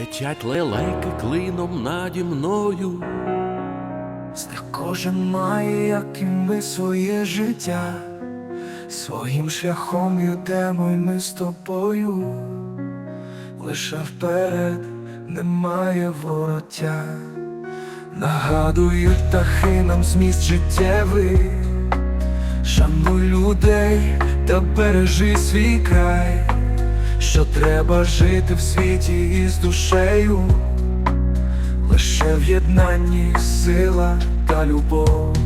Летять лелеки клином наді мною. Них кожен має, як і ми, своє життя, своїм шляхом йдемо й ми з тобою, лише вперед немає вороття, нагадують птахи нам зміст життєвий, шануй людей та бережи свій край, що треба жити в світі із душею. Лише в єднанні сила та любов.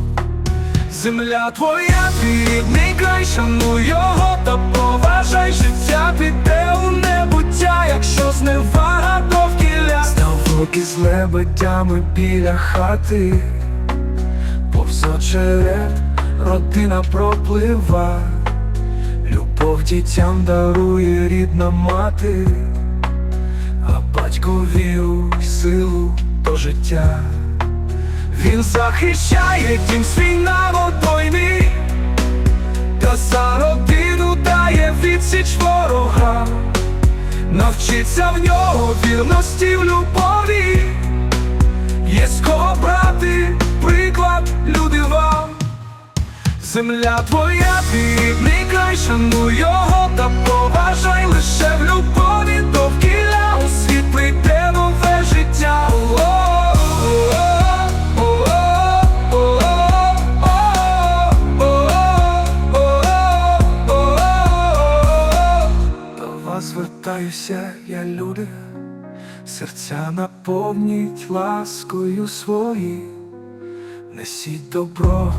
Земля твоя, рідний край, шануй його та поважай життя, піде у небуття, якщо зневага довкілля Ставок із лебедями біля хати, повз очерет родина проплива, любов дітям дарує рідна мати а батько віру й силу до життя. Він захищає дім свій народ війни, та за родину дає відсіч ворога, навчиться в нього вірності в любові, є з кого брати приклад люди вам. Земля твоя, твій рідний край, шануй вас звертаюся, я люди, серця наповніть ласкою свої, несіть добро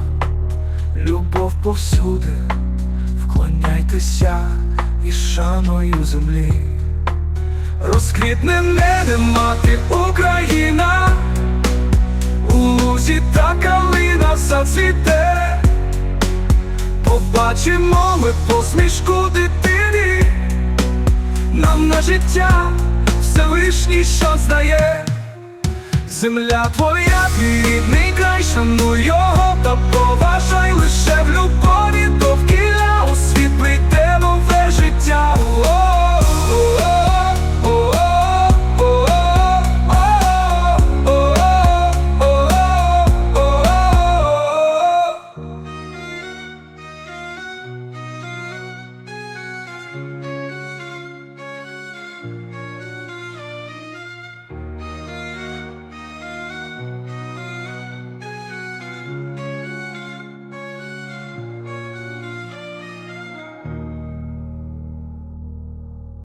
любов повсюди, вклоняйтеся із шаною землі, розквітне неде мати Україна, у лузі та калина зацвіте, побачимо ми посмішку дитини, життя, Всевишній, що здає, земля твоя, твій рідний край, шануй його та поважай лише в любові.